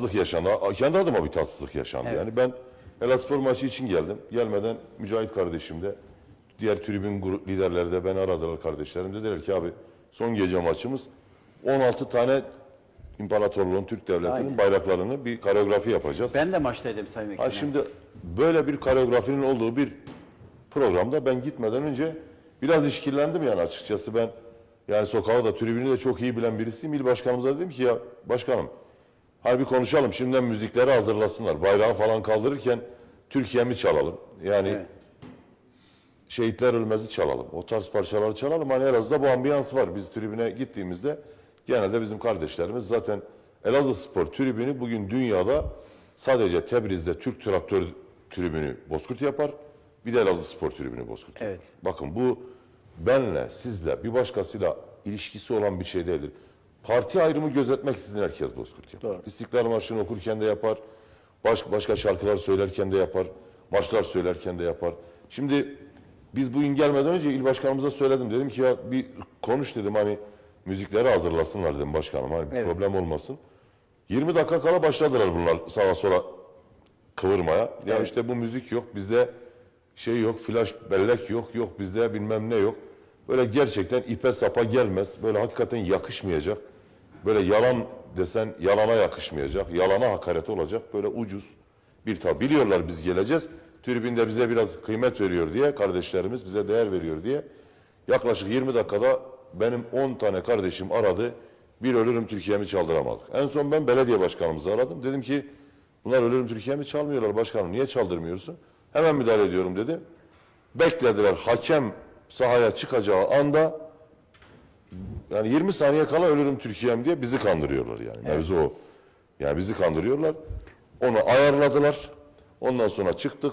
tatsızlık yaşandı. Kendi adıma bir tatsızlık yaşandı. Evet. Yani ben Elazığspor maçı için geldim. Gelmeden Mücahit kardeşim de diğer tribün grup liderleri de beni aradılar kardeşlerim. Dediler ki abi son gece maçımız 16 tane İmparatorluğun Türk Devleti'nin Aynen. bayraklarını bir koreografi yapacağız. Ben de maçtaydım Sayın Vekilim. Ha şimdi böyle bir koreografinin olduğu bir programda ben gitmeden önce biraz işkillendim yani açıkçası ben yani sokağı da tribünü de çok iyi bilen birisiyim. İl başkanımıza dedim ki ya başkanım harbi konuşalım şimdiden müzikleri hazırlasınlar. Bayrağı falan kaldırırken Türkiye'mi çalalım. Yani Evet. şehitler ölmezi çalalım. O tarz parçaları çalalım. Hani Elazığ'da bu ambiyans var. Biz tribüne gittiğimizde genelde bizim kardeşlerimiz zaten Elazığ Spor tribünü bugün dünyada sadece Tebriz'de Türk traktör tribünü Bozkurt yapar. Bir de Elazığ Spor tribünü Bozkurt Evet. yapar. Bakın bu benle, sizle, bir başkasıyla ilişkisi olan bir şey değildir. Parti ayrımı gözetmek sizin herkes Bozkurt yapar. Doğru. İstiklal Marşı'nı okurken de yapar. Baş, başka şarkılar söylerken de yapar. Marşlar söylerken de yapar. Şimdi biz bugün gelmeden önce il başkanımıza söyledim. Dedim ki ya bir konuş dedim hani müzikleri hazırlasınlar dedim başkanım. Hani Evet. problem olmasın. 20 dakika kala başladılar bunlar sağa sola kıvırmaya. Ya Evet. işte bu müzik yok bizde şey yok flash bellek yok yok bizde bilmem ne yok. Böyle gerçekten ipe sapa gelmez. Böyle hakikaten yakışmayacak. Böyle yalan desen yalana yakışmayacak. Yalana hakaret olacak. Böyle ucuz bir tab. Biliyorlar biz geleceğiz. Tribünde bize biraz kıymet veriyor diye kardeşlerimiz bize değer veriyor diye. Yaklaşık 20 dakikada benim 10 tane kardeşim aradı. Bir ölürüm Türkiye'mi çaldıramadık. En son ben belediye başkanımızı aradım. Dedim ki bunlar ölürüm Türkiye'mi çalmıyorlar başkanım. Niye çaldırmıyorsun? Hemen müdahale ediyorum dedi. Beklediler. Hakem sahaya çıkacağı anda yani 20 saniye kala ölürüm Türkiye'm diye bizi kandırıyorlar yani. Mevzu o. Yani bizi kandırıyorlar. Onu ayarladılar. Ondan sonra çıktık.